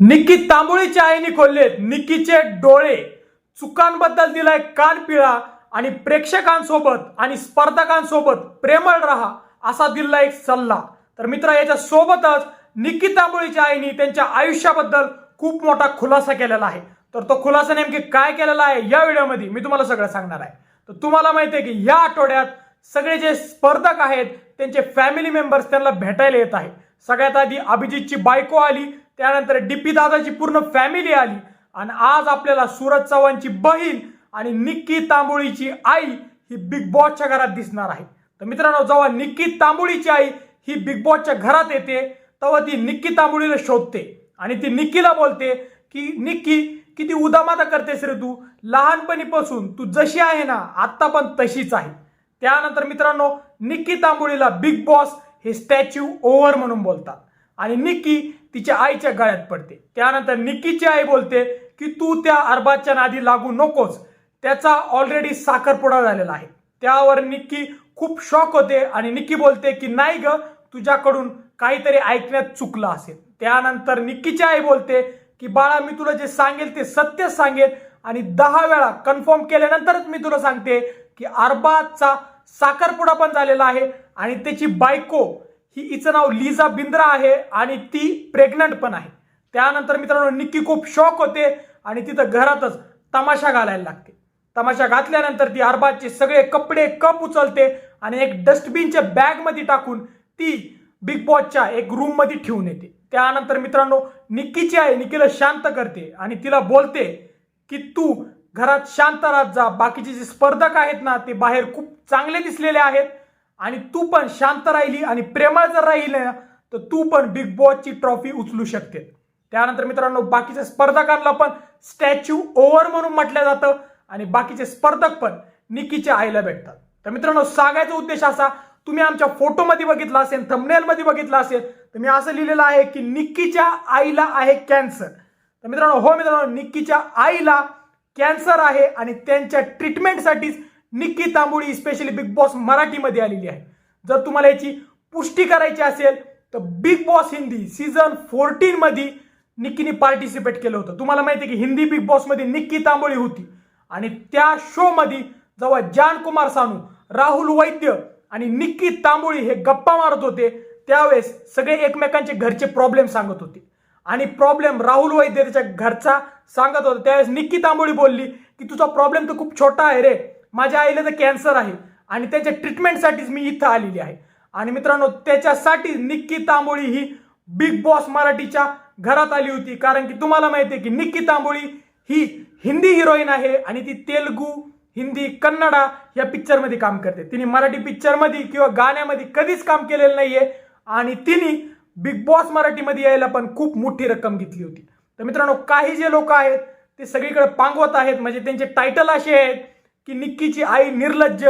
निक्की तांबोळीच्या आईने खोललेत. निक्कीचे डोळे. चुकांबद्दल दिलाय कान पिळा आणि प्रेक्षकांसोबत आणि स्पर्धकांसोबत प्रेमळ राहा असा दिला एक सल्ला. तर मित्र याच्या सोबतच निक्की तांबोळीच्या आईने त्यांच्या आयुष्याबद्दल खूप मोठा खुलासा केलेला आहे. तर तो खुलासा नेमकी काय केलेला आहे या व्हिडिओमध्ये मी तुम्हाला सगळं सांगणार आहे. तर तुम्हाला माहिती आहे की या आठवड्यात सगळे जे स्पर्धक आहेत त्यांचे फॅमिली मेंबर्स त्यांना भेटायला येत आहे. सगळ्यात आधी अभिजितची बायको आली त्यानंतर डीपी दादाची पूर्ण फॅमिली आली. आणि आज आपल्याला सूरज चव्हाणची बहीण आणि निक्की तांबोळीची आई ही बिग बॉसच्या घरात दिसणार आहे. तर मित्रांनो जेव्हा निक्की तांबोळीची आई ही बिग बॉसच्या घरात येते तेव्हा ती निक्की तांबोळीला शोधते आणि ती निक्कीला बोलते की निक्की किती उदामादा करतेस रे तू? लहानपणीपासून तू जशी आहे ना आत्ता पण तशीच आहे. त्यानंतर मित्रांनो निक्की तांबोळीला बिग बॉस हे स्टॅच्यू ओव्हर म्हणून बोलतात. आणि निक्की तिच्या आईच्या गळ्यात पडते. त्यानंतर निक्कीची आई बोलते की तू त्या अरबाजच्या नादी लागू नकोस. त्याचा ऑलरेडी साखरपुडा झालेला आहे. त्यावर निक्की खूप शॉक होते आणि निक्की बोलते की नाही ग तुझ्याकडून काहीतरी ऐकण्यात चुकलं असेल. त्यानंतर निक्कीची आई बोलते की बाळा मी तुला जे सांगेल ते सत्य सांगेल आणि दहा वेळा कन्फर्म केल्यानंतरच मी तुला सांगते की अरबाजचा साखरपुडा पण झालेला आहे. आणि त्याची बायको ही हिचं नाव लिझा बिंद्रा आहे आणि ती प्रेग्नंट पण आहे. त्यानंतर मित्रांनो निक्की खूप शॉक होते आणि तिथं घरातच तमाशा घालायला लागते. तमाशा घातल्यानंतर ती अरबाजचे सगळे कपडे कप उचलते आणि एक डस्टबिनच्या बॅगमध्ये टाकून ती बिग बॉसच्या एक रूममध्ये ठेवून येते. त्यानंतर मित्रांनो निक्कीची आहे निक्कीला शांत करते आणि तिला बोलते की तू घरात शांत राहत जा. बाकीचे जे स्पर्धक आहेत ना ते बाहेर खूप चांगले दिसलेले आहेत. आणि तू पण शांत राहिली आणि प्रेमळ जर राहिली ना तर तू पण बिग बॉसची ट्रॉफी उचलू शकते. त्यानंतर मित्रांनो बाकीच्या स्पर्धकांना पण स्टॅच्यू ओव्हर म्हणून म्हटलं जातं आणि बाकीचे स्पर्धक पण निकीच्या आईला भेटतात. तर मित्रांनो सांगायचा उद्देश असा तुम्ही आमच्या फोटोमध्ये बघितला असेल थमनेलमध्ये बघितला असेल तर मी असं लिहिलेलं आहे की निक्कीच्या आईला आहे कॅन्सर तर मित्रांनो हो मित्रांनो निक्कीच्या आईला कॅन्सर आहे आणि त्यांच्या ट्रीटमेंटसाठीच Nikki Tamboli specially big boss मराठीमध्ये आलेली आहे. जर तुम्हाला याची पुष्टी करायची असेल तर बिग बॉस हिंदी सीझन फोर्टीनमध्ये निक्कीने पार्टिसिपेट केलं होतं. तुम्हाला माहिती आहे की हिंदी बिग बॉसमध्ये निक्की तांबोळी होती. आणि त्या शोमध्ये जेव्हा जान कुमार सानू राहुल वैद्य आणि निक्की तांबोळी हे गप्पा मारत होते त्यावेळेस सगळे एकमेकांचे घरचे प्रॉब्लेम सांगत होते. आणि प्रॉब्लेम राहुल वैद्य त्याच्या घरचा सांगत होता. त्यावेळेस निक्की तांबोळी बोलली की तुझा प्रॉब्लेम तर खूप छोटा आहे रे. माझ्या आईला तर कॅन्सर आहे आणि त्याच्या ट्रीटमेंटसाठीच मी इथं आलेली आहे. आणि मित्रांनो त्याच्यासाठी निक्की तांबोळी ही बिग बॉस मराठीच्या घरात आली होती. कारण की तुम्हाला माहिती आहे की निक्की तांबोळी ही हिंदी हिरोईन आहे आणि ती तेलगू हिंदी कन्नडा या पिक्चरमध्ये काम करते. तिने मराठी पिक्चरमध्ये किंवा गाण्यामध्ये कधीच काम केलेलं नाहीये. आणि तिने बिग बॉस मराठीमध्ये यायला पण खूप मोठी रक्कम घेतली होती. तर मित्रांनो काही जे लोक आहेत ते सगळीकडे पांगवत आहेत. म्हणजे त्यांचे टायटल असे आहेत की निक्कीची आई निर्लज्ज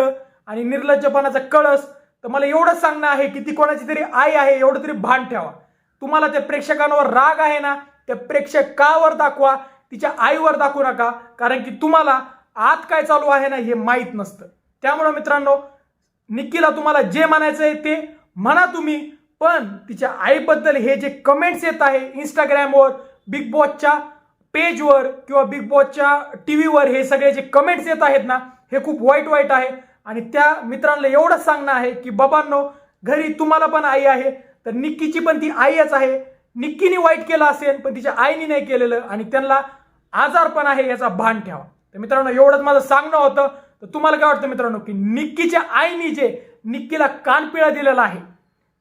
आणि निर्लज्जपणाचा कळस. तर मला एवढंच सांगणं आहे की ती कोणाची तरी आई आहे एवढं तरी भान ठेवा. तुम्हाला त्या प्रेक्षकांवर राग आहे ना त्या प्रेक्षकावर दाखवा तिच्या आईवर दाखवू नका. कारण की तुम्हाला आत काय चालू आहे ना हे माहीत नसतं. त्यामुळं मित्रांनो निक्कीला तुम्हाला जे म्हणायचं आहे ते म्हणा तुम्ही. पण तिच्या आईबद्दल हे जे कमेंट्स येत आहे इंस्टाग्रामवर बिग बॉसच्या पेजवर किंवा बिग बॉसच्या टी व्हीवर हे सगळे जे कमेंट्स येत आहेत ना हे खूप वाईट वाईट आहे. आणि त्या मित्रांना एवढंच सांगणं आहे की बाबांनो घरी तुम्हाला पण आई आहे तर निक्कीची पण ती आईच आहे. निक्कीने वाईट केलं असेल पण तिच्या आईने नाही केलेलं आणि त्यांना आजार पण आहे याचा भान ठेवा. तर मित्रांनो एवढंच माझं सांगणं होतं. तर तुम्हाला काय वाटतं मित्रांनो की निक्कीच्या आईने जे निक्कीला कानपिळा दिलेला आहे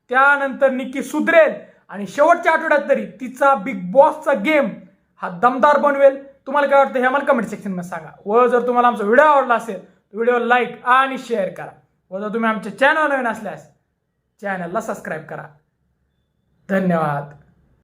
त्यानंतर निक्की सुधरेल आणि शेवटच्या आठवड्यात तरी तिचा बिग बॉसचा गेम हा दमदार बनवेल. तुम्हाला काय वाटतं हे मला कमेंट सेक्शनमध्ये सांगा. व जर तुम्हाला आमचा व्हिडिओ आवडला असेल तर व्हिडिओ लाईक आणि शेअर करा. व जर तुम्ही आमच्या चॅनल नवीन असल्यास चॅनलला सबस्क्राईब करा. धन्यवाद.